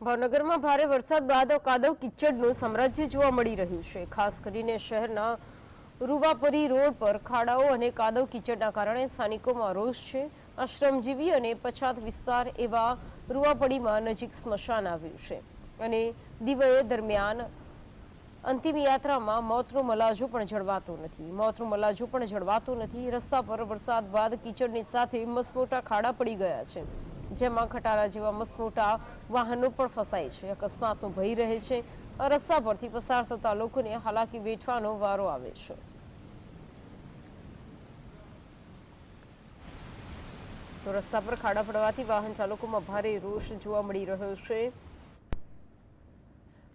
ભાવનગરમાં ભારે વરસાદ બાદ કાદવ કિચડનું સામ્રાજ્ય જોવા મળી રહ્યું છે. ખાસ કરીને શહેરના રૂવાપરી રોડ પર ખાડાઓ અને કાદવ કિચડના કારણે સ્થાનિકોમાં રોષ છે. આશ્રમજીવી અને પછાત વિસ્તાર એવા રૂવાપડીમાં નજીક સ્મશાન આવ્યું છે. અને દિવાળી દરમિયાન અંતિમ યાત્રામાં મોતનો મલાજો પણ જળવાતો નથી. મોતનો મલાજો પણ જળવાતો નથી. રસ્તા પર વરસાદ બાદ કીચડની સાથે મસમોટા ખાડા પડી ગયા છે. જેમાં ખટારા જેવા મસમોટા વાહનો પણ ફસાય છે. અકસ્માતનો ભય રહે છે. રસ્તા પરથી પસાર થતા લોકોને હાલાકી વેઠવાનો વારો આવે છે. તો રસ્તા પર ખાડા પડવાથી વાહન ચાલકોમાં ભારે રોષ જોવા મળી રહ્યો છે.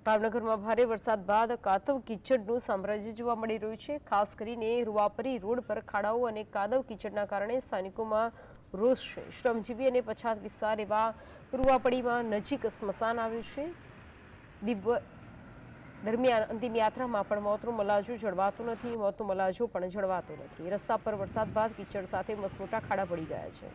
ભાવનગરમાં ભારે વરસાદ બાદ કાતવ કિચડનું સામ્રાજ્ય જોવા મળી રહ્યું છે. ખાસ કરીને રૂવાપરી રોડ પર ખાડાઓ અને કાદવ કિચડના કારણે સ્થાનિકોમાં રોષ છે. શ્રમજીવી અને પછાત વિસ્તાર એવા રૂવાપડીમાં નજીક સ્મશાન આવ્યું છે. દિવ્ય દરમિયાન અંતિમ યાત્રામાં પણ મોતનું મલાજો જળવાતું નથી, મોતનું મલાજો પણ જળવાતું નથી. રસ્તા પર વરસાદ બાદ કિચડ સાથે મસમોટા ખાડા પડી ગયા છે.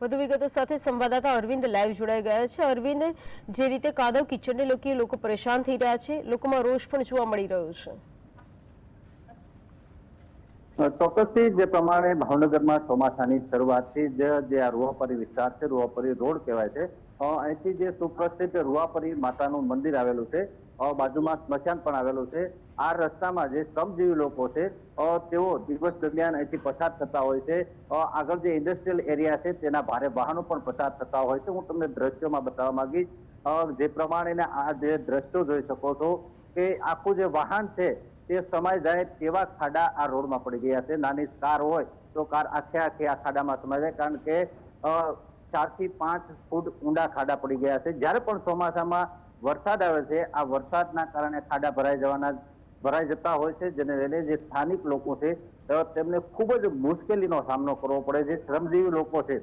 વધુ વિગતો સાથે સંવાદદાતા અરવિંદ લાઈવ જોડાઈ ગયા છે. અરવિંદ, જે રીતે કાદવ કિચડને લોકો લોકો પરેશાન થઈ રહ્યા છે, લોકોમાં રોષ પણ જોવા મળી રહ્યો છે. ચોક્કસથી જે પ્રમાણે ભાવનગરમાં ચોમાસાની શરૂઆતથી જ આ રૂવાપરી વિસ્તાર છે, રૂવાપરી રોડ કહેવાય છે અહીંથી જે સુપ્રસિદ્ધ રૂવાપરી માતાનું મંદિર આવેલું છે બાજુમાં સ્મશાન પણ આવેલું છે. આ રસ્તામાં જે શ્રમજીવી લોકો છે તેઓ દિવસ દરમિયાન અહીંથી પસાર થતા હોય છે. આગળ જે ઇન્ડસ્ટ્રીયલ એરિયા છે, તેના ભારે વાહનો પણ પસાર થતા હોય છે. હું તમને દ્રશ્યોમાં બતાવવા માંગીશ. જે પ્રમાણેને આ જે દ્રશ્યો જોઈ શકો છો કે આખું જે વાહન છે, તે સમાય જાય તેવા ખાડા આ રોડમાં પડી ગયા છે. નાની કાર હોય તો કાર આખે આખે આ ખાડામાં સમાય જાય. કારણ કે ચારથી પાંચ ફૂટ ઊંડા ખાડા પડી ગયા છે. જ્યારે પણ ચોમાસામાં વરસાદ આવે છે, આ વરસાદના કારણે ખાડા ભરાઈ જવાના, ભરાઈ જતા હોય છે, જેને લઈને જે સ્થાનિક લોકો છે તેમને ખૂબ જ મુશ્કેલીનો સામનો કરવો પડે છે, શ્રમજીવી લોકો છે.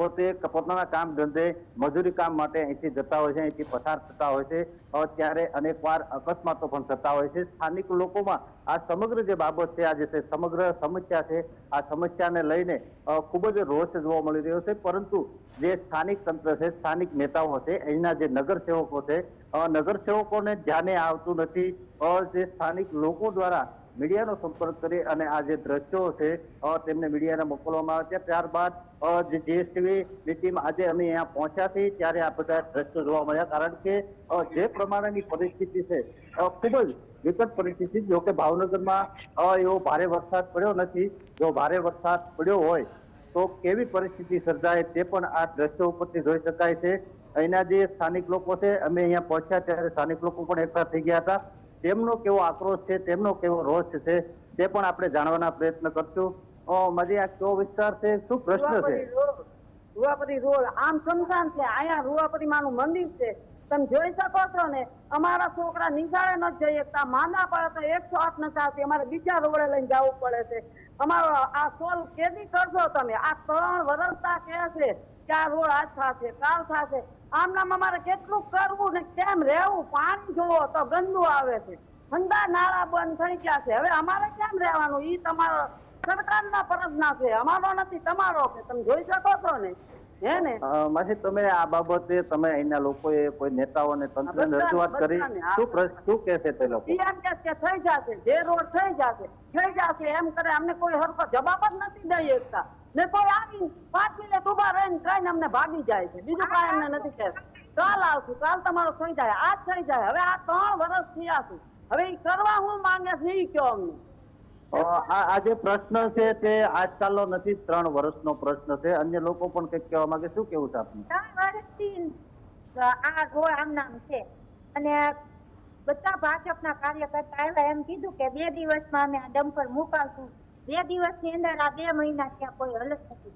પોતે પોતાના કામ ધંધે, મજૂરી કામ માટે અહીંથી જતા હોય છે, અહીંથી પસાર થતા હોય છે. ત્યારે અનેકવાર અકસ્માતો પણ થતા હોય છે. સ્થાનિક લોકોમાં આ સમગ્ર જે બાબત છે, આ જે છે, સમગ્ર સમસ્યા છે, આ સમસ્યાને લઈને ખૂબ જ રોષ જોવા મળી રહ્યો છે. પરંતુ જે સ્થાનિક તંત્ર છે, સ્થાનિક નેતાઓ છે, અહીંના જે નગરસેવકો છે નગરસેવકોને ધ્યાને આવતું નથી. જે સ્થાનિક લોકો દ્વારા મીડિયાનો સંપર્ક કરી અને આ જે દ્રશ્યો છે તેમને મીડિયાને મોકલવામાં આવે છે. ત્યારબાદ જે જીએસટીવી ની ટીમ આજે અમે અહીંયા પહોંચ્યા હતી ત્યારે આ બધા દ્રશ્યો જોવા મળ્યા. કારણ કે જે પ્રમાણેની પરિસ્થિતિ છે ખૂબ જ વિકટ પરિસ્થિતિ જો કે ભાવનગરમાં એવો ભારે વરસાદ પડ્યો નથી. જો ભારે વરસાદ પડ્યો હોય, તો કેવી પરિસ્થિતિ સર્જાય તે પણ આ દ્રશ્યો ઉપરથી જોઈ શકાય છે. અહીંના જે સ્થાનિક લોકો છે, અમે અહીંયા પહોંચ્યા ત્યારે સ્થાનિક લોકો પણ એકઠા થઈ ગયા હતા. તેમનો કેવો આક્રોશ છે, તેમનો કેવો રોષ છે, તે પણ આપણે જાણવાના પ્રયત્ન કરશું. માજી આ કયો વિસ્તાર છે? શું પ્રશ્ન છે? રૂવાપરી રોડ આમ સમસાન છે, અહીંયા રૂવાપરી માનું મંદિર છે. તમે જોઈ શકો છો ને, અમારા છોકરા નિશાળે ન જઈ શકતા. માંદા પડે તો એકસો આઠ ન આવતી અમારે બીજા રોડે લઈને જવું પડે છે. અમારો આ સોલ કેદી કરશો તમે? આ ત્રણ વર્ષતા કહે છે કે આ રોડ આજ થશે કાલ થશે. આમ નામ અમારે કેટલું કરવું ને કેમ રહેવું? પાણી જોવો તો ગંદુ આવે છે. ઠંડા નાળા બંધ થઈ ગયા છે. હવે અમારે કેમ રહેવાનું? ઈ તમારો સરકારના ફરજના છે. અમારો નથી તમારો કે તમે જોઈ શકો છો ને? હે ને? માસી તમે આ બાબતે તમે અહીંના લોકોએ કોઈ નેતાઓને તંત્રને રજૂઆત કરી. શું પ્રશ્ન શું કે છે તે લોકો? પીએમ કે કે થઈ જશે. જે રોડ થઈ જશે થઈ જશે. એમ કરે. અમને કોઈ હરકો જવાબ જ નથી દઈ શકતા. ને કોઈ આવી પાંચ મિનિટ ઊભા રહીને કહીને અમને ભાગી જાય છે. બીજું કાંઈ અમને નથી કહેતા કાલ આવશું કાલ તમારો થઈ જાય આજ થઈ જાય. હવે આ ત્રણ વર્ષ થયા છું. હવે એ કરવા હું માંગે છે એ કયો અમને? આ આ જે પ્રશ્ન છે તે આજકાલનો નથી ત્રણ વર્ષનો પ્રશ્ન છે. અન્ય લોકો પણ કંઈક કહેવા માંગે શું કેવું છે આપનું? ત્રણ વર્ષથી આ ગોળ આમ નામ છે. અને બધા ભાજપના કાર્યકર્તા આવ્યા એમ કીધું કે બે દિવસમાં અમે આ ડમ્પર મુકાવશું. બે દિવસની અંદર આ બે મહિના ત્યાં કોઈ હલત નથી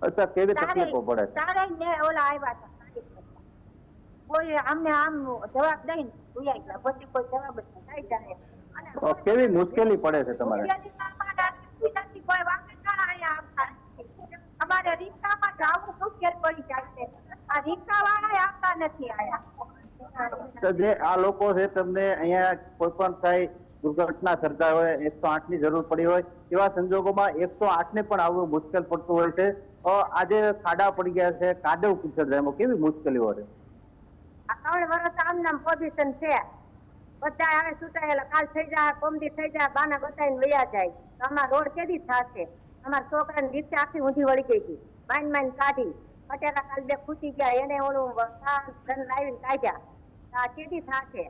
અચ્છા કેવી તકલીફો પડે? તારે ને ઓલા આવ્યા હતા કોઈ અમને આમ જવાબ દઈને ભૂલાઈ ગયા. પછી કોઈ જવાબ જ નહીં. જાય. કેવી મુશ્કેલી પડે છે તમારે? અમારે નથી, નથી. રિક્ષામાં જવું મુશ્કેલ પડી જાય છે. આ રિક્ષા વાળા આવતા નથી આયા તો જે આ લોકો છે તમને અહીંયા કોઈ પણ કઈ દુર્ઘટના સર્જાય હોય, એકસો આઠની જરૂર પડી હોય, એવા સંજોગોમાં એકસો આઠ ને પણ આવવું મુશ્કેલ પડતું હોય છે. આજે ખાડા પડી ગયા છે, કાદવ કીચડ એમાં કેવી મુશ્કેલીઓ છે? ત્રણ વર્ષ આમ નામ પોઝિશન છે. બધા હવે છૂટાયેલા, કાલ થઈ જાય કોમદી થઈ જાય બાના બતાવીને વયા જાય તો અમારા રોડ કેદી થશે? અમારા છોકરાને રિક્ષા આખી ઊંધી વળી ગઈ હતી. માઇન માઇન કાઢી. પટેલા કાલ બે ખૂટી ગયા, એને ઓલું લાવીને કાઢ્યા. કેદી થશે?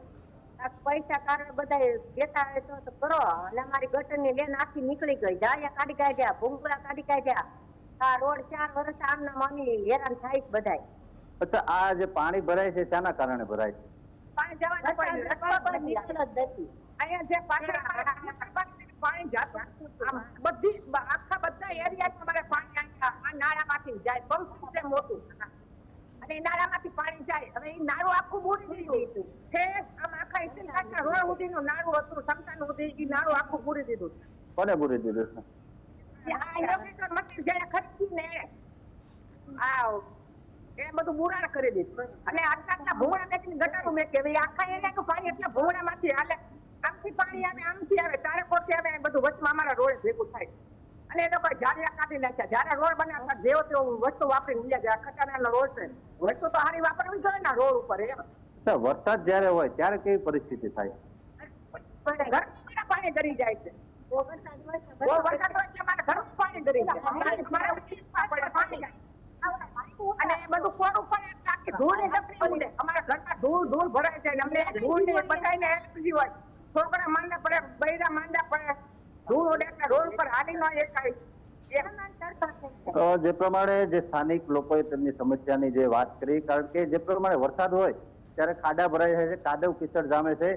પૈસા કારણ બધા દેતા હોય તો તો કરો. એટલે અમારી ગટરની લેન આખી નીકળી ગઈ. જાયા કાઢી કાઢ્યા ભૂંગળા કાઢી કાઢ્યા. આ રોડ ચાર વર્ષ આમના હેરાન થાય જ બધાય. અચ્છા આ જે પાણી ભરાય છે તેના કારણે ભરાય છે? પાણી જવા રસ્તા રસ્તા પર નીકળ જ નથી. અહીંયા જે પાણી પાણી જાતું બધી આખા બધા એરિયા તમારે પાણી આ નાળામાંથી જાય. બહુ છે મોટું. અને નાળામાંથી પાણી જાય. હવે એ નાળું આખું બુરી દીધું. છે કોને પૂરી દીધું છે? આખા એરિયાનું પાણી આમથી આવે આમથી આવે તારે કોટી આવે બધું વચમાં અમારા રોડ ભેગું થાય અને એ લોકો જાડિયા કાઢી નાખ્યા જયારે રોડ બનાવતા જેવો તેવો વસ્તુ વાપરી બીજા ખટાના રોડ છે. વસ્તુ તો હારી વાપરવી જોઈએ ને રોડ ઉપર એમ અચ્છા વરસાદ જ્યારે હોય ત્યારે કેવી પરિસ્થિતિ થાય? પાણી ગરી જાય છે. પડે પાણી અને બધું કોરું પડે ધૂળ ઉડે. અમારા ઘરમાં ધૂળ ધૂળ ભરાય છે અમને ધૂળ ને. બધાને એલર્જી હોય. છોકરા માંદા પડે બૈરા માંદા પડે. ધૂળ ઉડે એટલે રોડ પર હાલી ન એકાય તો જે પ્રમાણે જે સ્થાનિક લોકોએ તેમની સમસ્યાની જે વાત કરી કારણ કે જે પ્રમાણે વરસાદ હોય ત્યારે ખાડા ભરાઈ જાય છે, કાદવ કિચડ જામે છે.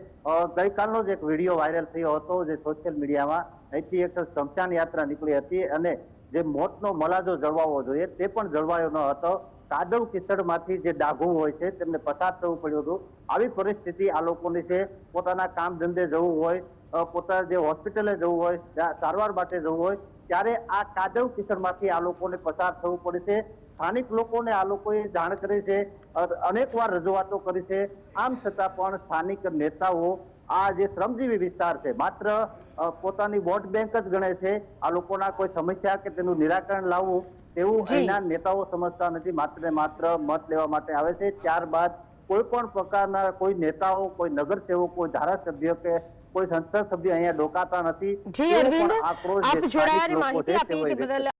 ગઈકાલનો જ એક વીડિયો વાયરલ થયો હતો, જે સોશિયલ મીડિયામાં અહીંથી એક સ્મશાન યાત્રા નીકળી હતી અને જે મોતનો મલાજો જળવાવો જોઈએ, તે પણ જળવાયો ન હતો. કાદવ કિચડમાંથી જે ડાઘું હોય છે, તેમને પસાર થવું પડ્યું હતું. આવી પરિસ્થિતિ આ લોકોની છે. પોતાના કામ ધંધે જવું હોય પોતા જે હોસ્પિટલે જવું હોય સારવાર માટે જવું હોય ત્યારે આ કાદવ કિશનમાંથી આ લોકોને પસાર થવું પડે છે. સ્થાનિક લોકોને આ લોકોએ જાણ કરી છે. અનેકવાર રજૂઆતો કરી છે. આમ છતાં પણ સ્થાનિક નેતાઓ આ જે શ્રમજીવી વિસ્તાર છે માત્ર પોતાની વોટ બેંક જ ગણે છે. આ લોકોના કોઈ સમસ્યા કે તેનું નિરાકરણ લાવવું તેવું. અહીંના નેતાઓ સમજતા નથી. માત્ર ને માત્ર મત લેવા માટે આવે છે. ત્યારબાદ કોઈ પણ પ્રકારના કોઈ નેતાઓ કોઈ નગરસેવકો ધારાસભ્ય કે કોઈ સંસદ સભ્ય અહીંયા ડોકાતા નથી. જી અરવિંદ આપ જોડાયા અને સ્થાનિક લોકો માહિતી આપી બદલ